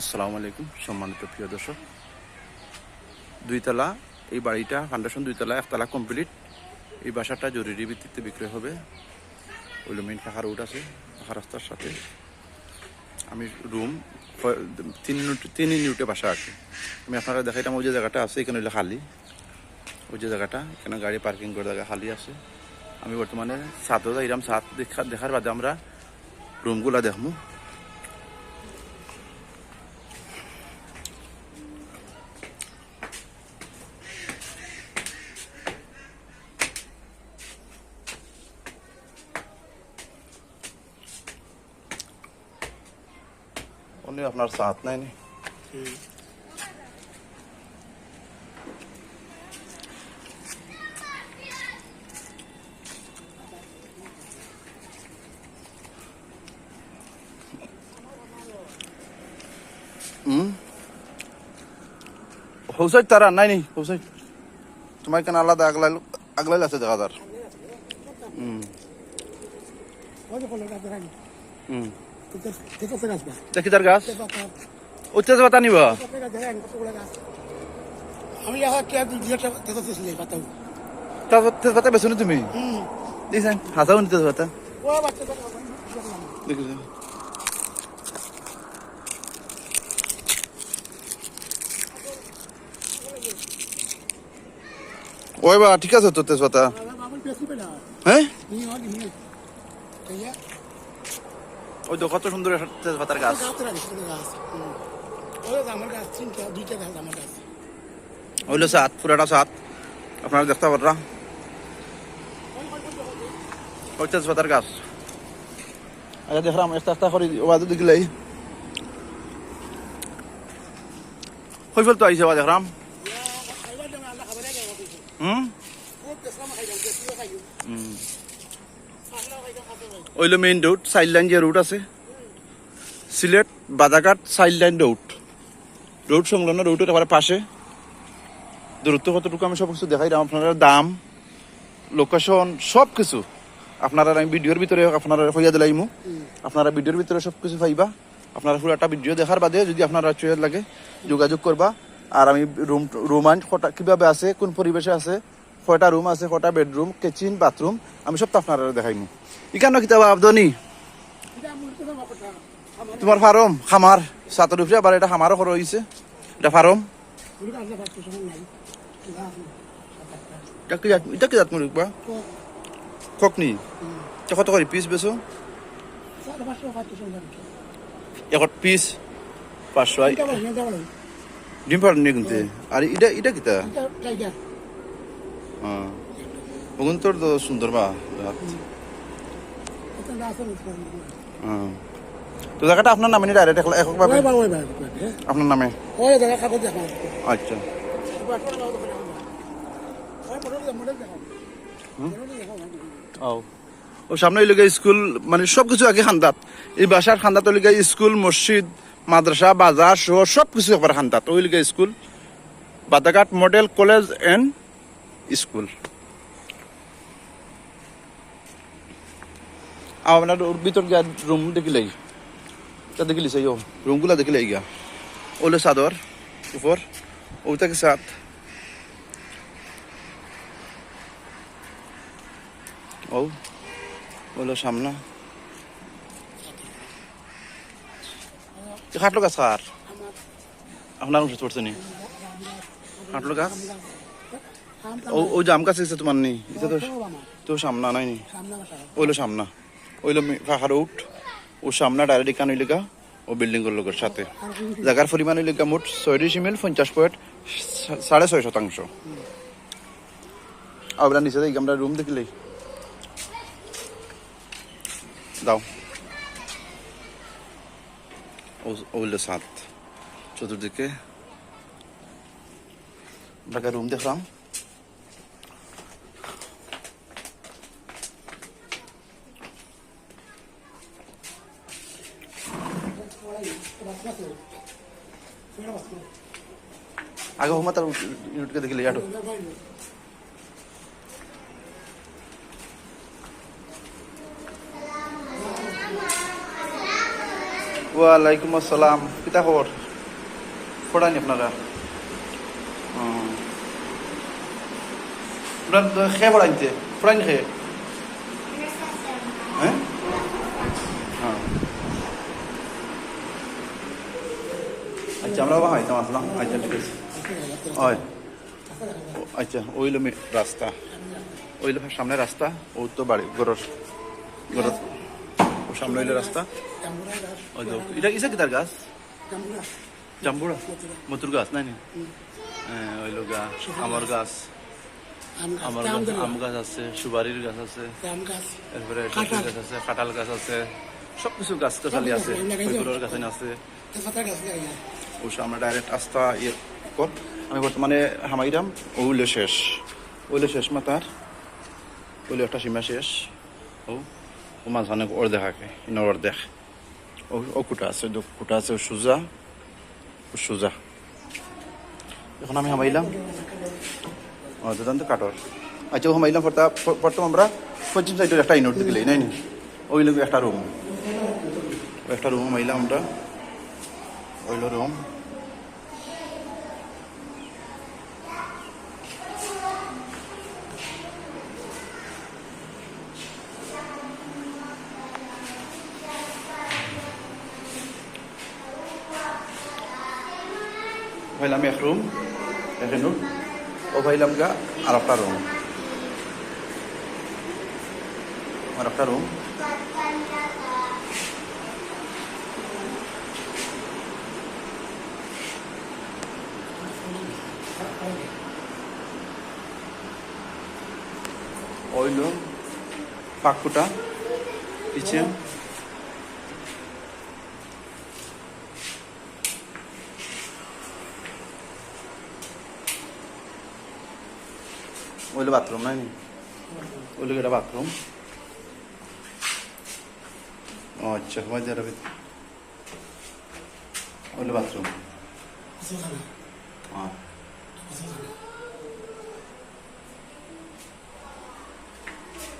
আসসালামু আলাইকুম, সম্মানিত প্রিয় দর্শক। দুইতলা, এই বাড়িটা ফাউন্ডেশন দুইতলা, একতলা কমপ্লিট এই বাসাটা জরুরি ভিত্তিতে বিক্রয় হবে। ওইলো মেইন ফাঁকা রোড আছে ফাঁকা রাস্তার সাথে। আমি রুম তিন তিন ইউনিটে বাসা আছে। আমি আপনারা দেখাইতাম ওই যে জায়গাটা আছে, এখানে হইল খালি। ওই যে জায়গাটা, এখানে গাড়ি পার্কিং করে জায়গা খালি আছে। আমি বর্তমানে ছাদও যাইলাম ছাদ দেখা দেখার বাদে আমরা রুমগুলা দেখব আপনার সাথ নাই নি হুম হোসাইড তারা নাই নি হোসাইড তোমার কেন আলাদা আগলাই আগলাই আছে দেখা তার হুম হুম দেখি তার গাছ উচ্চাস পাতা নিব আমি এখন কে দুইটা দেখতেছি পাতাও তারপর তেজপাতা বেছো তুমি দেখছেন হাজাও নি তেজপাতা ও বাচ্চা দেখেছ ওই বা ঠিক আছে তো তেজপাতা আমার বেশি পেলা হ্যাঁ নি হয় নি তাইয়া ওই তো কত সুন্দর একটা তেজপাতার গাছ। হইল সাত পুরাটা সাত। আপনারা দেখতে পাররা ওই তেজপাতার গাছ। আচ্ছা দেখলাম একটা একটা করে ওয়াজ দেখলাই হয়ে ফেলতো আইসে দেখলাম। আগে হুম। ওইলো মেইন রোড সাইড লাইন যে রোড আছে, Sylhet, Badaghat side line road road সংলগ্ন রোডের একেবারে পাশে। দূরত্ব কতটুকু আমি সব কিছু দেখাই আপনারা দাম লোকেশন সব কিছু আপনারা আমি ভিডিওর ভিতরে আপনারা হইয়া দিলাইমু আপনারা ভিডিওর ভিতরে সব কিছু পাইবা। আপনারা পুরো একটা ভিডিও দেখার বাদে যদি আপনারা চয়ের লাগে যোগাযোগ করবা। আর আমি রুম রুমান কটা, কীভাবে আছে, কোন পরিবেশে আছে, কয়টা রুম আছে, কয়টা বেডরুম কিচেন বাথরুম আমি সব তো আপনারা দেখাইমু ইকান্ন কিতাব আবদনি। তোমার ফার্ম খামার সাতর উপরে আবার এটা খামারও করা হয়েছে এটা ফার্ম এটা কি জাত মুরগ বা ককনি কত করে পিস বেছো এখন পিস পাঁচশো। ডিম ফার্ম নিয়ে কিনতে আর এটা এটা কিতা? হ্যাঁ তো সুন্দর বা জাত। এটা গাছ আছে হ্যাঁ তো জায়গাটা আপনার নামে ডাইরেক্ট এককভাবে আপনার নামে? আচ্ছা। ও সামনে ওই স্কুল মানে সবকিছু আগে খান্দাত। এই বাসার খান্দাত লিগে স্কুল মসজিদ মাদ্রাসা বাজার সহ সব কিছু একবার খান্দাত। ওই লিগে school Badaghat model college and school. আপনার ওর ভিতর গিয়া রুম দেখিলাই তা দেখিলি সেই রুমগুলা দেখিলাই গিয়া। ওলে চাদর উপর ওটা কি সাত ও হলো সামনা খাটলো গাছ আর আপনার উঠে পড়ছে নি খাটলো গাছ ও ও জাম গাছ আছে তোমার নি এটা তো তো সামনা নাই নি। ওইলো সামনা। ওইলো ফাঁকার উঠ, ও সামনা ডাইরেক্ট কান হইলিকা ও বিল্ডিং এর লোকের সাথে। জায়গার পরিমাণ হইলিকা মোট ছয় ডিসিমিল পঞ্চাশ পয়েন্ট সাড়ে ছয় শতাংশ। আমরা নিচে দেখি আমরা রুম দেখিলেই দাও। ওইলো সাত। চতুর্দিকে। আপনাকে রুম দেখলাম। আগে হোমা তার ইউনিটকে দেখিলে ইয়াটো ওয়ালাইকুম আসসালাম। কিতা খবর? ফোড়ানি আপনারা। আপনার খেয়ে ফোড়াইতে ফোড়াইনি খেয়ে আচ্ছা আসলাম আচ্ছা ঠিক আছে। আচ্ছা ওইলো রাস্তা ওইলো সামনে রাস্তা ও তো বাড়ি গরর গরর ও সামনে হইল রাস্তা। ওই তো এটা কিসে কিতার গাছ? জাম্বুড়া মতুর গাছ নাই হ্যাঁ গাছ আমার গাছ আমার আম গাছ আছে সুপারির গাছ আছে এরপরে গাছ আছে কাঁঠাল গাছ আছে সব কিছু গাছ তো খালি আছে। গাছ আছে ও আমরা ডাইরেক্ট আস্থা ইয়ে কর। আমি বর্তমানে হামাইরাম ওইলে শেষ। ওইলে শেষ মাতার ওইলে একটা সীমা শেষ। ও ও মাঝখানে অর্ধেক থাকে ইনার অর্ধেক ও ও কুটা আছে, দু কুটা আছে, ও সুজা। ও সুজা। এখন আমি হামাইলাম। ও দুদান্ত কাটর। আচ্ছা ও হামাইলাম পড়তা প্রথম আমরা পশ্চিম সাইডের একটা ইনোট দিলে নাই নি? ওই লোক একটা রুম একটা রুম হামাইলাম আমরা। ওইলো রুম ভাইলাম এক রুম রুম ও ভাইলাম গা আর একটা রুম আর একটা রুম ওইলো পাকুটা কিচেন ওইলো বাথরুম নি ওইলো এটা বাথরুম আচ্ছা দিয়ে রাখবি ওইলো বাথরুম হ্যাঁ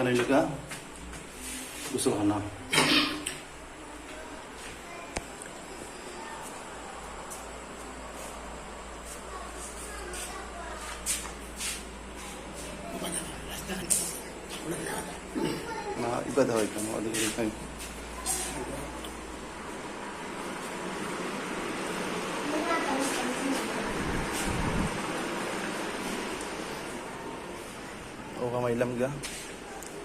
এখানে লেখা গুসলখানা না ইবাদা হয় কেন ওদের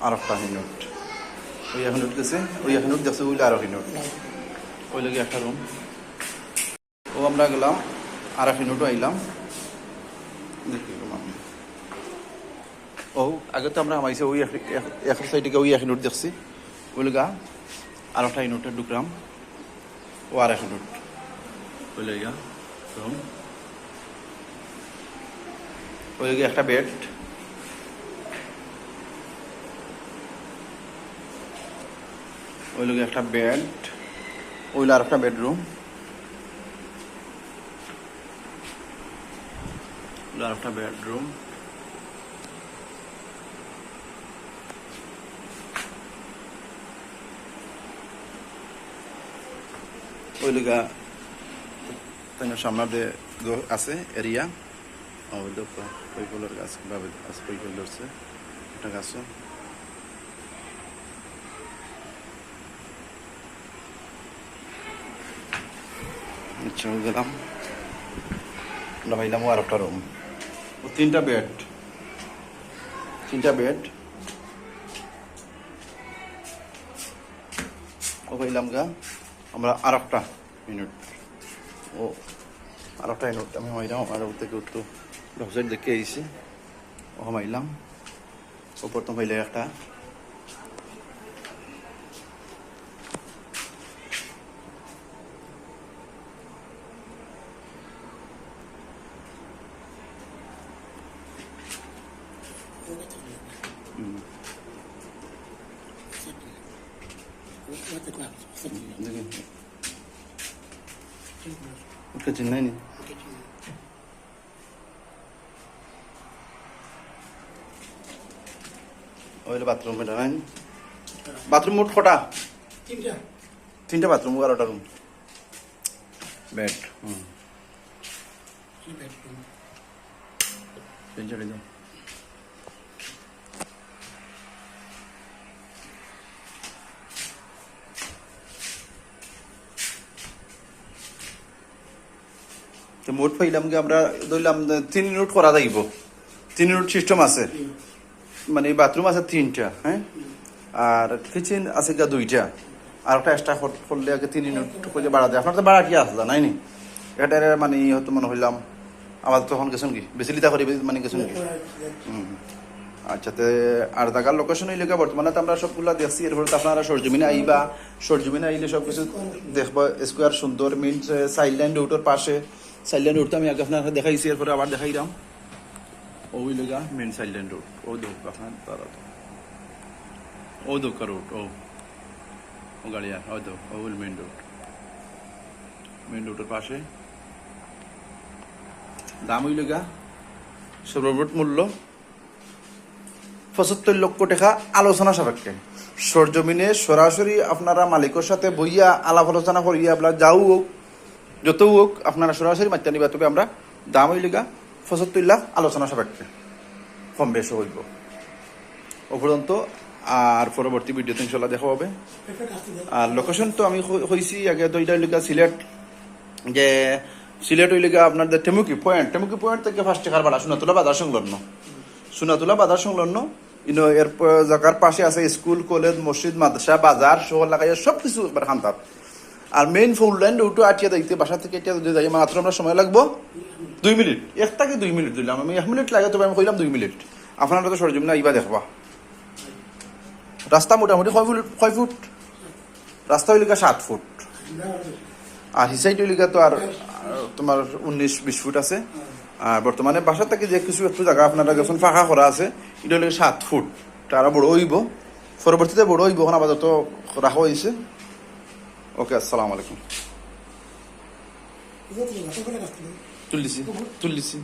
এখানে ও কামাইলাম গা আর একটা হিনুট। ওই হিনুট গেছে, ওই হিনুট গেছে ওইলে আরও হিনুট। ওই লাগে একটা রুম ও আমরা গেলাম আর এক হিনুটও আইলাম। ও, আগে তো আমরা আমাইছে ওই এক সাইডে ওই এক হিনুট দেখছি। ওই লগা আর একটা হিনুটে ঢুকলাম। ও আর এক হিনুট। ওই লগা রুম ওই লগে একটা বেড ওই লগে একটা বেড ওইল আর একটা বেডরুম আর একটা বেডরুম ওই তাই সামনে আছে এরিয়া ওই দেখো ওই ফুলের গাছ ফুল একটা গাছও ওই গেলাম। আমরা পাইলাম আর একটা রুম ও তিনটা বেড তিনটা বেড ও পাইলাম গা। আমরা আর একটা মিনিট ও আর একটা মিনিট আমি হইলাম আমার থেকে একটু ব্যবসায় দেখে আইছি। ও হামাইলাম ও প্রথম হইলে একটা। চিন্নাই নি ওইলে বাথরুম এটা নাই বাথরুম মোট কটা? তিনটা। তিনটা বাথরুম আর একটা রুম বেড হুম পেন চালিয়ে তো মোট পাইলাম কি আমরা ধরলাম তিন ইউনিট করা যাইব। তিন ইউনিট সিস্টেম আছে। মানে বাথরুম আছে তিনটা হ্যাঁ? আর কিচেন আছে গা দুইটা। আর একটা এক্সট্রা করলে আগে তিন ইউনিট করে বাড়া দেয়। আপনার তো বাড়া কি আসলা নাই নি? এটা মানে হয়তো মনে হইলাম আমার তখন গেছেন কি? বেশি লিতা করি মানে গেছেন কি? হুম। আচ্ছা তে আর জায়গার লোকেশন হইলে গিয়ে বর্তমানে তো আমরা সবগুলা দেখছি এরপরে তো আপনারা সরজমিনে আইবা। সরজমিনে আইলে সব কিছু দেখবা স্কোয়ার সুন্দর মিন সাইড লাইন রুটের পাশে। সাইড লাইন রুটটা আমি আগে আপনারা দেখাইছি এরপরে আবার দেখাইলাম ওই লগা মেন সাইড লাইন রুট ও দেখ আপনার তারা ও দোকা রুট ও। ও ও দো ও মেন রুট মেন রুটের পাশে। দাম হইল গা, সর্বমোট মূল্য পঁচাত্তর লক্ষ টাকা আলোচনা সাপেক্ষে। সরজমিনে সরাসরি আপনারা মালিকের সাথে বইয়া আলাপ আলোচনা করিয়া আপনার যাও। যত হোক আপনারা সরাসরি মাত্রা নিবা তবে আমরা দাম হইল গা পঁচাত্তর লাখ আলোচনা সাপেক্ষে কম বেশ হইব। উপরন্ত আর পরবর্তী ভিডিওতে ইনশাল্লাহ দেখা হবে। আর লোকেশন তো আমি কইছি আগে তো এটা হইলিকা সিলেট। যে সিলেট হইলিকা আপনার যে টেমুকি পয়েন্ট টেমুকি পয়েন্ট থেকে ফার্স্ট টাকার ভাড়া সোনাতলা বাজার সংলগ্ন। সোনাতলা বাজার সংলগ্ন, ইনো এর জায়গার পাশে আছে স্কুল, কলেজ, মসজিদ, মাদ্রাসা, বাজার, শহর, লাগাইয়া সব কিছু এবার খান্তার আর মেইন ফুল লাইন রুটও আটিয়া দেখতে বাসা থেকে যদি যাই মাত্র আমরা সময় লাগবো। দুই মিনিট। এক দুই মিনিট দিলাম। আমি এক মিনিট লাগে, তবে আমি কইলাম দুই মিনিট। আপনারা তো সরজমিনা আইবা দেখবা। রাস্তা মোটামুটি কয় ফুট কয় ফুট? রাস্তা হইলিকা সাত ফুট। আর হিসাইট হইলিকা তো আর আর তোমার উনিশ, বিশ ফুট আছে। আর বর্তমানে বাসা থেকে যে কিছু একটু জায়গা আপনারা যখন ফাঁকা করা আছে, এটা হইলে সাত ফুট। তারা বড় হইব। পরবর্তীতে বড় হইব, এখন আপাতত রাখা হয়েছে ওকে আসসালামু আলাইকুম তুলিছি তুলিছি